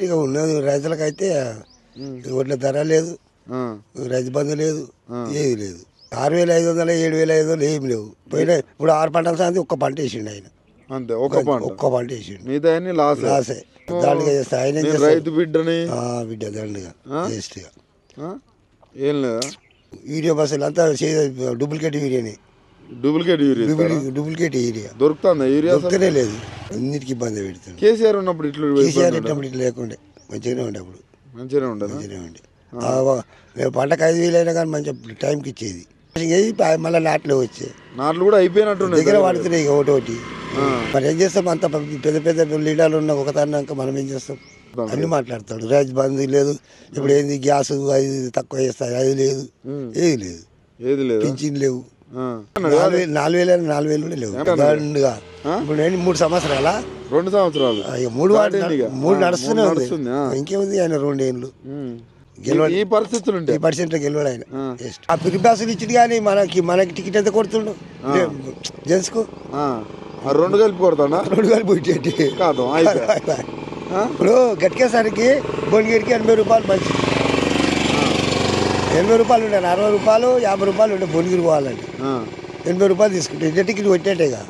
ఇక ఉన్నది రైతులకైతే ఒడ్ల ధర లేదు రైతు బంధు లేదు ఏది లేదు. ఆరు వేల ఐదు వందలు ఏడు వేల ఐదు వందలు ఏమి లేవు. పోయిన ఇప్పుడు ఆరు పంటల సాంతి ఒక్క పంట వేసిండు ఆయన. అంతే ఒక పంట. ఒక్క పంట వేసిండు. మిగతా లాస్. లాసే. దాండుగా చేస్తే ఆయన? రైతు బిడ్డని. ఆ, బిడ్డ దండుగా వేస్ట్గా? ఏం లేదా? యూరియా బస్సులు అంతా duplicate యూరియాని. Duplicate urea? Duplicate urea. దొరుకుతుందా యూరియా? దొరుకుతూనే లేదు. అన్నిటికీ ఇబ్బంది పెడుతుంది. కేసీఆర్ ఉన్నప్పుడు ఇట్లా కేసీఆర్ ఇట్టినప్పుడు ఇట్లా లేకుండే. మంచిగానే ఉండే అప్పుడు. మంచిగానే ఉండదు? మంచిగానే ఉండే. మేము పంటకు ఐదు వేలు అయినా కానీ మంచి టైంకి ఇచ్చేది. మళ్ళీ నాట్లో వచ్చే. నాట్లు కూడా అయిపోయినట్టున్నాయి దగ్గర పడుతున్నాయి ఇక ఒకటి ఒకటి మరి ఏం చేస్తాం? అంత పెద్ద పెద్ద లీడర్లు ఉన్న ఒక తన్నాక మనం ఏం చేస్తాం? అన్ని మాట్లాడతాడు. రైతు బంధు లేదు. ఇప్పుడు ఏంది? గ్యాస్ అది తక్కువ చేస్తారు అది లేదు. ఏది లేదు. ఏది లేదు. పింఛన్ లేవు. నాలుగు వేలు నాలుగు వేలు కూడా లేవు. దండుగా ఇప్పుడు నేను మూడు సంవత్సరాలా? రెండు సంవత్సరాలు. మూడు. మూడు నడుస్తూనే ఉంది. ఇంకేముంది ఆయన రెండేళ్ళు ఉమ్. గెలవాలి. ఈ- పరిస్థితులు ఈ పర్సెంట్ గెలవాడు ఆయన. ఆ. పిరి బాసులు ఇచ్చింది కానీ మనకి మనకి టికెట్ ఎంత కొడుతుండు? జెంట్స్కు రెండు కలిపి కొడతాడా? రెండు వేలు పోయిటేటి కాదు? ఇప్పుడు గట్కేసరికి భువనగిరికి ఎనభై రూపాయలు మంచి. ఎనభై రూపాయలు ఉండే అరవై రూపాయలు యాభై రూపాయలు ఉండే భువనగిరి పోవాలండి. ఎనభై రూపాయలు తీసుకుంటే టికెట్ పెట్టేటేగా